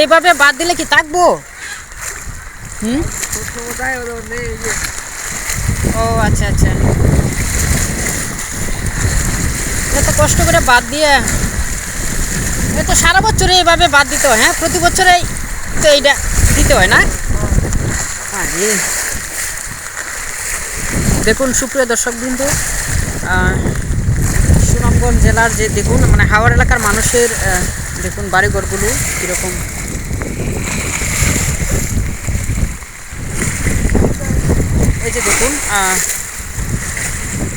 এইভাবে বাদ দিলে কি থাকব? হুম? ও আচ্ছা আচ্ছা। এত কষ্ট করে বাদ দিয়ে এ তো সারা বছরে এইভাবে বাদ দিতে হয় হ্যাঁ? প্রতি বছরে তো এইটা দিতে হয় না? আরে। দেখুন, সুপ্রিয় দর্শক বিন্দু সুনামগঞ্জ জেলার যে, দেখুন মানে হাওড় এলাকার মানুষের দেখুন, বাড়িঘরগুলো কীরকম যে দেখুন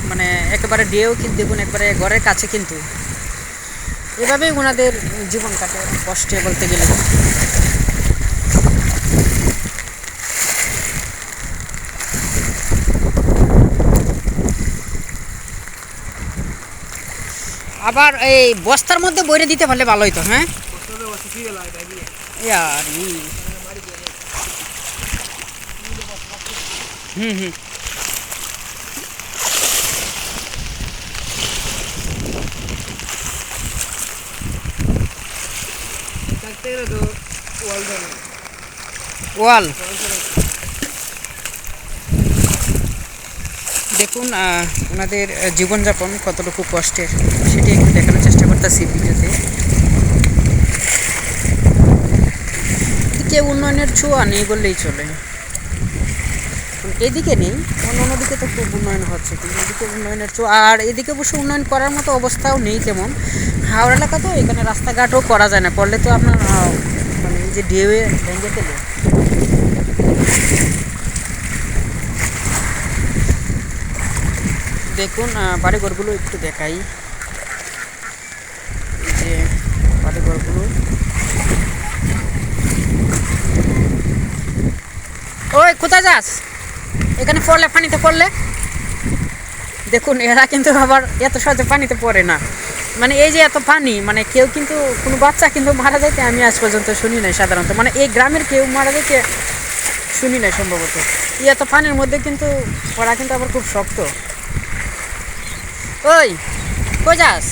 মানে একেবারে ডিয়েও কিন্তু দেখুন একবারে ঘরের কাছে কিন্তু। এভাবেই ওনাদের জীবন কাটে কষ্টে বলতে গেলে। আবার এই বস্তার মধ্যে বইরে দিতে পারলে ভালো হতো হ্যাঁ? হুম হুম। ওয়াল দেখুন ওনাদের জীবনযাপন কতটুকু কষ্টের সেটি একটু দেখানোর চেষ্টা করতেছি ভিডিওতে। এদিকে উন্নয়নের ছোঁয়া নেই বললেই চলে। এদিকে নেই। অন্য অন্য দিকে তো খুব উন্নয়ন হচ্ছে, কিন্তু এদিকে উন্নয়নের আর এদিকে অবশ্য উন্নয়ন করার মতো অবস্থাও নেই তেমন। হাওড়া এলাকা তো এখানে রাস্তাঘাটও করা যায় না, করলে তো আপনার মানে যে ঢেউয়ে ভেঙে ফেলে। দেখুন বাড়িঘরগুলো একটু দেখাই। যে বাড়িঘরগুলো। ওই, কোথায় যাস? এখানে পড়লে, পানিতে পড়লে? দেখুন, এরা কিন্তু আবার এত সহজে পানিতে পড়ে না। মানে এই যে এত পানি মানে কেউ কিন্তু, কোনো বাচ্চা কিন্তু মারা যাইতে আমি আজ পর্যন্ত শুনি নাই সাধারণত। মানে এই গ্রামের কেউ মারা যাইতে শুনি নাই সম্ভবত। এই এত পানির মধ্যে কিন্তু পড়া কিন্তু আবার খুব শক্ত। ওই, কই যাস?